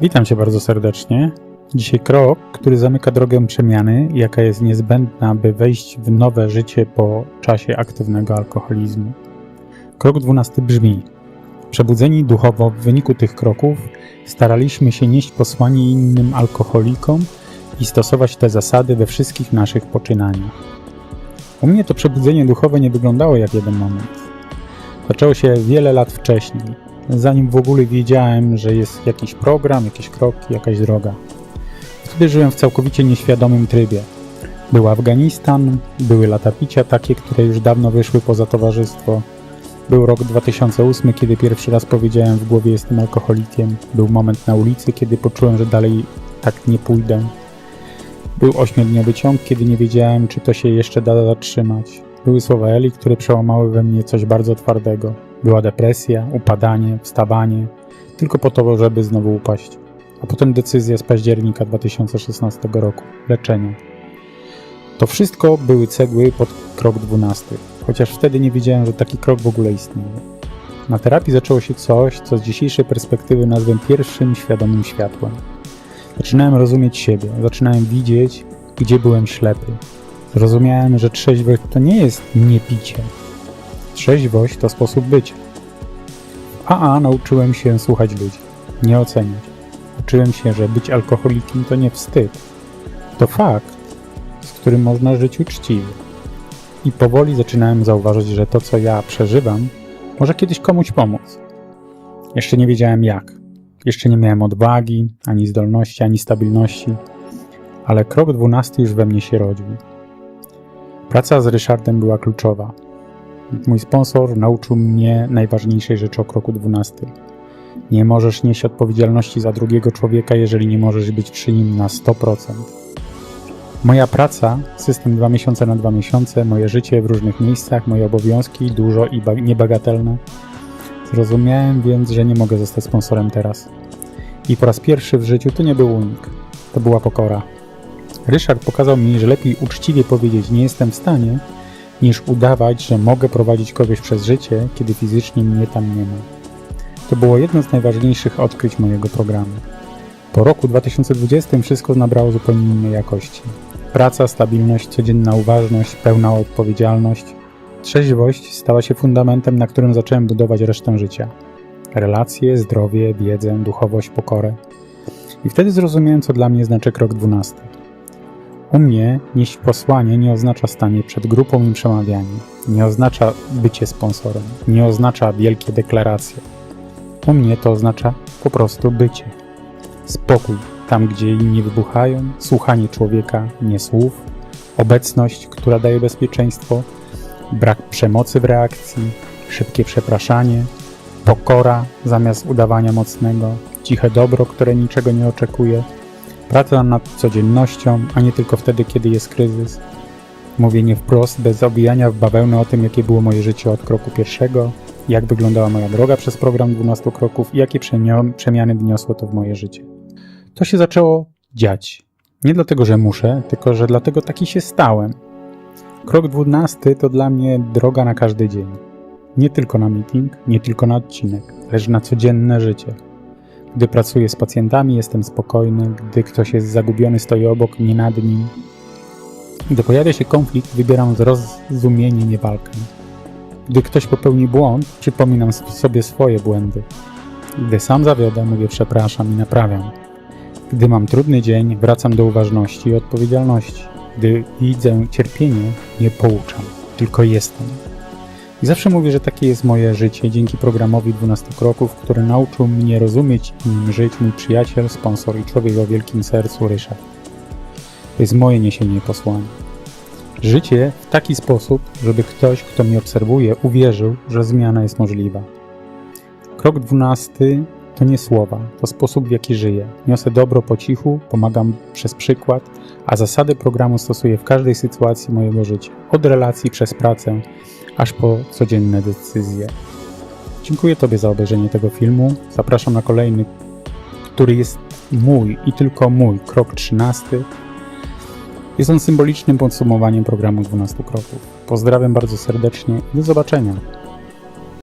Witam Cię bardzo serdecznie. Dzisiaj krok, który zamyka drogę przemiany, jaka jest niezbędna, by wejść w nowe życie po czasie aktywnego alkoholizmu. Krok 12 brzmi: Przebudzeni duchowo w wyniku tych kroków staraliśmy się nieść posłanie innym alkoholikom i stosować te zasady we wszystkich naszych poczynaniach. U mnie to przebudzenie duchowe nie wyglądało jak jeden moment. Zaczęło się wiele lat wcześniej, zanim w ogóle wiedziałem, że jest jakiś program, jakieś kroki, jakaś droga. Wtedy żyłem w całkowicie nieświadomym trybie. Był Afganistan, były lata picia takie, które już dawno wyszły poza towarzystwo. Był rok 2008, kiedy pierwszy raz powiedziałem w głowie jestem alkoholikiem. Był moment na ulicy, kiedy poczułem, że dalej tak nie pójdę. Był ośmiodniowy ciąg, kiedy nie wiedziałem, czy to się jeszcze da zatrzymać. Były słowa Eli, które przełamały we mnie coś bardzo twardego. Była depresja, upadanie, wstawanie, tylko po to, żeby znowu upaść. A potem decyzja z października 2016 roku leczenie. To wszystko były cegły pod krok 12, chociaż wtedy nie wiedziałem, że taki krok w ogóle istnieje. Na terapii zaczęło się coś, co z dzisiejszej perspektywy nazwę pierwszym świadomym światłem. Zaczynałem rozumieć siebie, zaczynałem widzieć, gdzie byłem ślepy. Zrozumiałem, że trzeźwość to nie jest niepicie. Trzeźwość to sposób bycia. AA nauczyłem się słuchać ludzi, nie oceniać. Uczyłem się, że być alkoholikiem to nie wstyd. To fakt, z którym można żyć uczciwie. I powoli zaczynałem zauważyć, że to, co ja przeżywam, może kiedyś komuś pomóc. Jeszcze nie wiedziałem jak. Jeszcze nie miałem odwagi, ani zdolności, ani stabilności, ale krok dwunasty już we mnie się rodził. Praca z Ryszardem była kluczowa. Mój sponsor nauczył mnie najważniejszej rzeczy o kroku 12. Nie możesz nieść odpowiedzialności za drugiego człowieka, jeżeli nie możesz być przy nim na 100%. Moja praca, system 2 miesiące na 2 miesiące, moje życie w różnych miejscach, moje obowiązki, dużo i niebagatelne. Zrozumiałem więc, że nie mogę zostać sponsorem teraz. I po raz pierwszy w życiu to nie był unik, to była pokora. Ryszard pokazał mi, że lepiej uczciwie powiedzieć nie jestem w stanie, niż udawać, że mogę prowadzić kogoś przez życie, kiedy fizycznie mnie tam nie ma. To było jedno z najważniejszych odkryć mojego programu. Po roku 2020 wszystko nabrało zupełnie innej jakości. Praca, stabilność, codzienna uważność, pełna odpowiedzialność. Trzeźwość stała się fundamentem, na którym zacząłem budować resztę życia. Relacje, zdrowie, wiedzę, duchowość, pokorę. I wtedy zrozumiałem, co dla mnie znaczy krok 12. U mnie nieść posłanie nie oznacza stanie przed grupą i przemawianie, nie oznacza bycie sponsorem, nie oznacza wielkie deklaracje. U mnie to oznacza po prostu bycie. Spokój tam, gdzie inni wybuchają, słuchanie człowieka, nie słów, obecność, która daje bezpieczeństwo, brak przemocy w reakcji, szybkie przepraszanie, pokora zamiast udawania mocnego, ciche dobro, które niczego nie oczekuje, praca nad codziennością, a nie tylko wtedy, kiedy jest kryzys. Mówienie wprost, bez obijania w bawełnę o tym, jakie było moje życie od kroku pierwszego, jak wyglądała moja droga przez program 12 kroków i jakie przemiany wniosło to w moje życie. To się zaczęło dziać. Nie dlatego, że muszę, tylko że dlatego taki się stałem. Krok 12 to dla mnie droga na każdy dzień. Nie tylko na meeting, nie tylko na odcinek, lecz na codzienne życie. Gdy pracuję z pacjentami, jestem spokojny. Gdy ktoś jest zagubiony, stoję obok, nie nad nim. Gdy pojawia się konflikt, wybieram zrozumienie, nie walkę. Gdy ktoś popełni błąd, przypominam sobie swoje błędy. Gdy sam zawiodę, mówię przepraszam i naprawiam. Gdy mam trudny dzień, wracam do uważności i odpowiedzialności. Gdy widzę cierpienie, nie pouczam, tylko jestem. I zawsze mówię, że takie jest moje życie dzięki programowi 12 kroków, który nauczył mnie rozumieć i nim żyć mój przyjaciel, sponsor i człowiek o wielkim sercu Ryszard. To jest moje niesienie posłania. Życie w taki sposób, żeby ktoś, kto mnie obserwuje, uwierzył, że zmiana jest możliwa. Krok 12 to nie słowa, to sposób w jaki żyję. Niosę dobro po cichu, pomagam przez przykład, a zasady programu stosuję w każdej sytuacji mojego życia. Od relacji przez pracę, aż po codzienne decyzje. Dziękuję Tobie za obejrzenie tego filmu. Zapraszam na kolejny, który jest mój i tylko mój, krok 13. Jest on symbolicznym podsumowaniem programu 12 kroków. Pozdrawiam bardzo serdecznie i do zobaczenia.